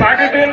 पाठून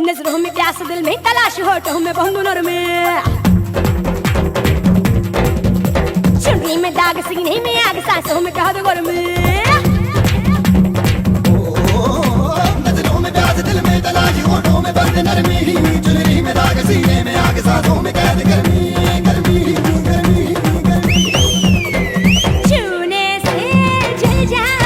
नज़रों में प्यास दिल में तलाश हो तो बहुनर में। चुनरी में दाग सीने में आग कह दो नज़रों में प्यास दिल में तलाश में नरमी चुनरी में दाग सीने में आग सांसों में कह दो गर्मी गर्मी गर्मी। से जल